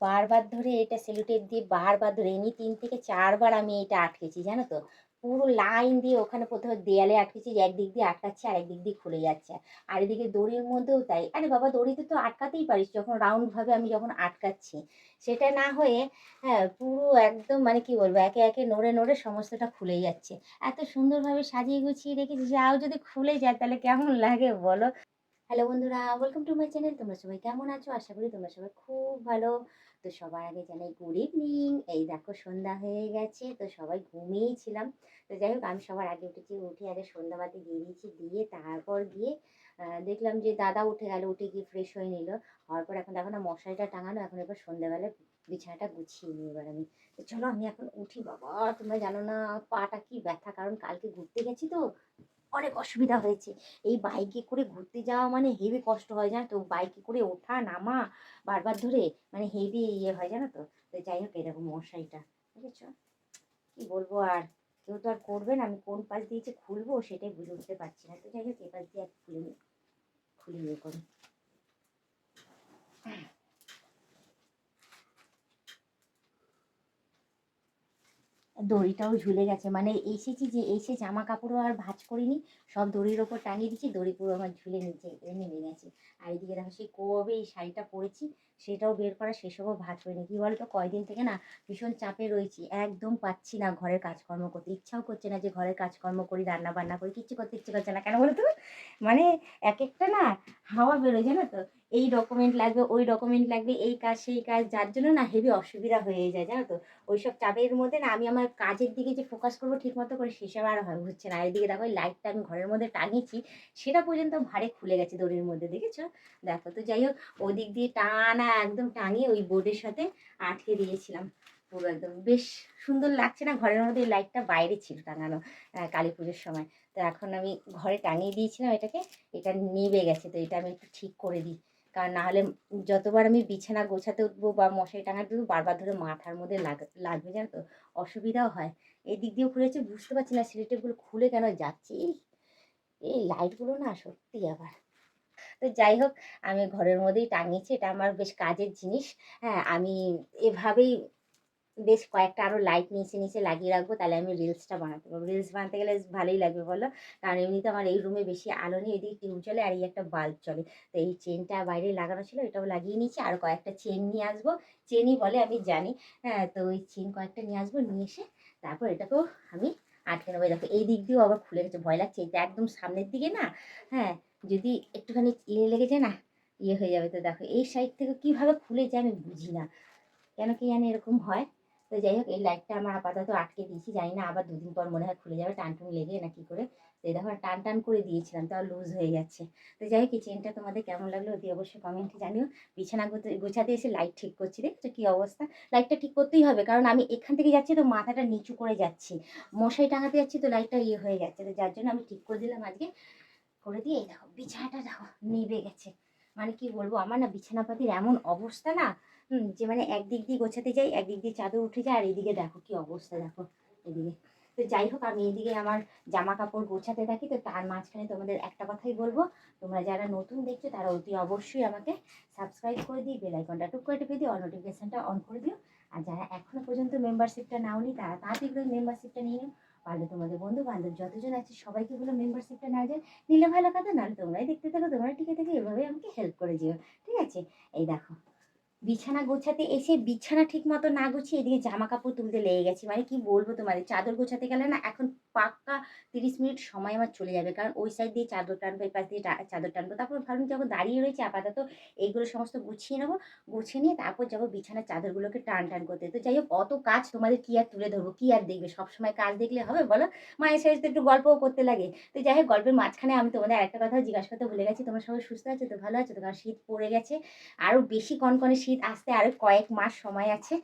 বারবার ধরে এটা সেলোটেপ দিয়ে বারবার ধরে এমনি তিন থেকে চারবার আমি এটা আটকেছি জানো তো? পুরো লাইন দিয়ে ওখানে প্রথমে দেয়ালে আটকেছি যে একদিক দিয়ে আটকাচ্ছে আর একদিক দিয়ে খুলে যাচ্ছে। আর এদিকে দড়ির মধ্যেও তাই। আরে বাবা দড়িতে তো আটকাতেই পারিস যখন রাউন্ডভাবে আমি যখন আটকাচ্ছি। সেটা না হয়ে হ্যাঁ, পুরো একদম মানে কি বলব একে, একে নড়ে, নড়ে সমস্তটা খুলে যাচ্ছে। এত সুন্দরভাবে সাজিয়ে গুছিয়ে রেখেছি যাও যদি খুলে যায় তাহলে কেমন লাগে বলো? হ্যালো বন্ধুরা, ওয়েলকাম টু মাই চ্যানেল। তোমরা সবাই কেমন আছো? আশা করি তোমরা সবাই খুব ভালো। তো সবার আগে জানাই গুড ইভনিং। এই দেখো সন্ধ্যা হয়ে গেছে। তো সবাই ঘুমিয়েই ছিলাম। তো যাই হোক আমি সবার আগে উঠেছি। উঠে আগে সন্ধ্যাবাতি দিয়েছি। দিয়ে তারপর গিয়ে দেখলাম যে দাদা উঠে গেল। উঠে গিয়ে ফ্রেশ হয়ে নিল। হওয়ার পর এখন দেখো না মশারিটা টাঙানো। এখন এবার সন্ধ্যাবেলায় বিছানাটা গুছিয়ে নিই এবার আমি। তো চলো আমি এখন উঠি বাবা! তোমরা জানো না পাটা কি ব্যথা। কারণ কালকে ঘুরতে গেছি তো। অনেক অসুবিধা হয়েছে। এই বাইকে করে ঘুরতে যাওয়া মানে হেভি কষ্ট হয়, জানো তো? বাইকে করে ওঠা, নামা, বারবার ধরে মানে হেভি ইয়ে হয়, জানো তো? তো যাই হোক দেখো মশারিটা। বুঝেছ? কি বলব আর? কেউ তো আর করবে না। আমি কোন পাশ দিয়ে যে খুলবো সেটাই বুঝে উঠতে পারছি না। তো যাই হোক এপাশ দিয়ে আর খুলে নিই। খুলে ইয়ে করি। দড়িটাও ঝুলে গেছে। মানে এসেছি যে এসে জামা কাপড়ও আর ভাঁজ করিনি। সব দড়ির ওপর টাঙিয়ে দিচ্ছি। দড়ি পুরো আমার ঝুলে নিচে নেমে গেছে। আর এদিকে দেখো সেই কবে এই শাড়িটা পরেছি সেটাও বের করা সেসবও ভাঁজ করিনি। কী বলতো কয়দিন থেকে না ভীষণ চাপে রয়েছি। একদম পাচ্ছি না ঘরের কাজকর্ম করতে। ইচ্ছাও করছে না যে ঘরের কাজকর্ম করি, রান্না বান্না করি। কিচ্ছু করতে ইচ্ছে করছে না। কেন বলো তো? মানে একেকটা না হাওয়া বেরোয় জানো তো? এই ডকুমেন্ট লাগবে, ওই ডকুমেন্ট লাগবে, এই কাজ সেই কাজ যার জন্য না হেভি অসুবিধা হয়ে যায় জানো তো? ওইসব চাপের মধ্যে না আমি আমার কাজের দিকে যে ফোকাস করব ঠিকমতো করে সেসব আর হয় হচ্ছে না। এদিকে দেখো ওই লাইটটা আমি ঘরের মধ্যে টাঙিয়েছি সেটা পর্যন্ত ভারে খুলে গেছে দড়ির মধ্যে দেখেছ? দেখো তো যাই হোক ওদিক দিয়ে টানা একদম টাঙিয়ে ওই বোর্ডের সাথে আটকে দিয়েছিলাম। পুরো একদম বেশ সুন্দর লাগছে না ঘরের মধ্যে লাইটটা বাইরে ছিল টাঙানো কালী পুজোর সময়। তো এখন আমি ঘরে টাঙিয়ে দিয়েছিলাম এটাকে। এটা নিভে গেছে তো এটা আমি একটু ঠিক করে দিই। কারণ নাহলে যতবার আমি বিছানা গোছাতে উঠবো বা মশারি টাঙাতে উঠবো বারবার ধরে মাথার মধ্যে লাগ লাগবে জানো তো? অসুবিধাও হয়। এই এদিক দিয়েও খুলেছে বুঝতে পারছি না সিলেটেপগুলো খুলে কেন যাচ্ছে? এই, এই লাইটগুলো না সত্যি আবার। তো যাই হোক আমি ঘরের মধ্যেই টাঙিয়েছি। এটা আমার বেশ কাজের জিনিস। হ্যাঁ, আমি এভাবেই বেশ কয়েকটা আরও লাইট নিচে, নিচে লাগিয়ে রাখব তাহলে আমি রিলসটা বানাতে পারব। রিলস বানাতে গেলে ভালোই লাগবে বলো? কারণ এমনিতে আমার এই রুমে বেশি আলো নেই। এদিকে টিউব জ্বলে আর এই একটা বাল্ব চলে তো এই চেনটা বাইরে লাগানো ছিল এটাও লাগিয়ে নিয়েছি। আর কয়েকটা চেন নিয়ে আসব। চেনই বলে আমি জানি। হ্যাঁ, তো ওই চেন কয়েকটা নিয়ে আসব। নিয়ে এসে তারপর এটাকেও আমি আটকে নেব। দেখো এই দিক দিয়েও আবার খুলে গেছে। ভয় লাগছে। এটা একদম সামনের দিকে না হ্যাঁ, যদি একটুখানি ইয়ে লেগে যায় না ইয়ে হয়ে যাবে। তো দেখো এই সাইড থেকে কীভাবে খুলে যায় আমি বুঝি না। কেন কি জানি এরকম হয়? তো যাই হোক এই লাইটটা আমার আপাতত আটকে দিয়েছি। জানি না আবার দুদিন পর মনে হয় খুলে যাবে টান-টুন লেগে না কি করে। তো এই দেখো টান, টান করে দিয়েছিলাম তাও লুজ হয়ে যাচ্ছে। তো যাই হোক এই চেইনটা তোমাদের কেমন লাগল অতি অবশ্যই কমেন্টে জানিও। বিছানা গোছাতে এসে লাইট ঠিক করছি। দেখেছ কি অবস্থা? লাইটটা ঠিক করতেই হবে। কারণ আমি এখান থেকে যাচ্ছি তো মাথাটা নিচু করে যাচ্ছি। মশারি টাঙাতে যাচ্ছি তো লাইটটা ইয়ে হয়ে যাচ্ছে। তো যার জন্য আমি ঠিক করে দিলাম আজকে। করে দিয়ে এই দেখো বিছানাটা দেখো নিভে গেছে। মানে কি বলব আমার না বিছানাপাতির এমন অবস্থা না হুম, যে মানে একদিক দিয়ে গোছাতে যাই, একদিক দিয়ে চাদর উঠে যায় আর এদিকে দেখো কি অবস্থা দেখো এদিকে। তো যাই হোক আমি এদিকে আমার জামা কাপড় গোছাতে থাকি তো তার মাঝখানে তোমাদের একটা কথাই বলব, তোমরা যারা নতুন দেখছ তারা অতি অবশ্যই আমাকে সাবস্ক্রাইব করে দিই বেল আইকনটা টুক করে টিপে দিও, অল নোটিফিকেশনটা অন করে দিও। আর যারা এখনও পর্যন্ত মেম্বারশিপটা নাও নাওনি তারা তাড়াতাড়ি করে মেম্বারশিপটা নিয়ে নিও। পারলে তোমাদের বন্ধু-বান্ধব যতজন আছে সবাইকে বলো মেম্বারশিপটা না যায় নিলে ভালো কথা নাহলে তোমরাই দেখতে থাকো, তোমরাই টিকে থাকো এভাবেই আমাকে হেল্প করে যেও। ঠিক আছে? এই দেখো বিছানা গোছাতে এসে বিছানা ঠিক মতো না গুছিয়ে এদিকে জামা কাপড় তুলতে লেগে গেছি। মানে কি বলব তোমাদের চাদর গোছাতে গেলে না এখন পাক্কা ৩০ মিনিট সময় আমার চলে যাবে। কারণ ওই সাইড দিয়ে চাদর টানবো, এই পাশ দিয়ে চাদর টানবো। তারপর ভাবলাম যখন দাঁড়িয়ে রয়েছে আপাতত এইগুলো সমস্ত গুছিয়ে নেব। গুছিয়ে নিয়ে তারপর যাব বিছানার চাদরগুলোকে টান, টান করতে। তো যাই হোক অত কাজ তোমাদের কি আর তুলে ধরবো? কি আর দেখবে? সবসময় কাজ দেখলে হবে বলো? মায়ের সাথে একটু গল্পও করতে লাগে। তো যাই হোক গল্পের মাঝখানে আমি তোমাদের একটা কথা জিজ্ঞাসা করতে ভুলে গেছি। তোমরা সবাই সুস্থ আছো তো? ভালো আছো তো? কারণ শীত পড়ে গেছে। আরও বেশি কনকনে শীত আসতে আরও কয়েক মাস সময় আছে।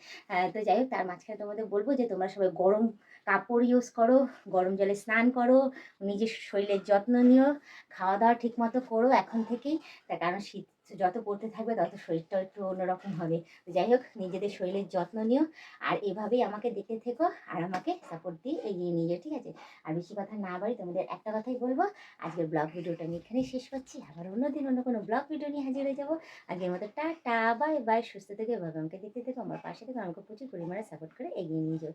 তো যাই হোক তার মাঝখানে তোমাদের বলব যে তোমরা সবাই গরম কাপড় ইউজ করো, গরম জলে স্নান করো, নিজের শরীরের যত্ন নিও, খাওয়া-দাওয়া ঠিকমতো করো এখন থেকেই। তার কারণ শীত যত পড়তে থাকবে তত শরীরটাও একটু অন্যরকম হবে। যাই হোক নিজেদের শরীরের যত্ন নিও আর এভাবেই আমাকে দেখতে থেকো আর আমাকে সাপোর্ট দিয়ে এগিয়ে নিয়ে যাও ঠিক আছে? আর বেশি কথা না বাড়ি তোমাদের একটা কথাই বলব আজকের ব্লগ ভিডিওটা আমি এখানেই শেষ করছি। আবার অন্যদিন অন্য কোনো ব্লগ ভিডিও নিয়ে হাজির হয়ে যাব। আগের মতো টাটা বাই বাই সুস্থ থেকে এভাবে আমাকে দেখতে থেকো। আমার পাশে থেকে আমাকে প্রচুর পরিমাণে সাপোর্ট করে এগিয়ে নিয়ে যাও।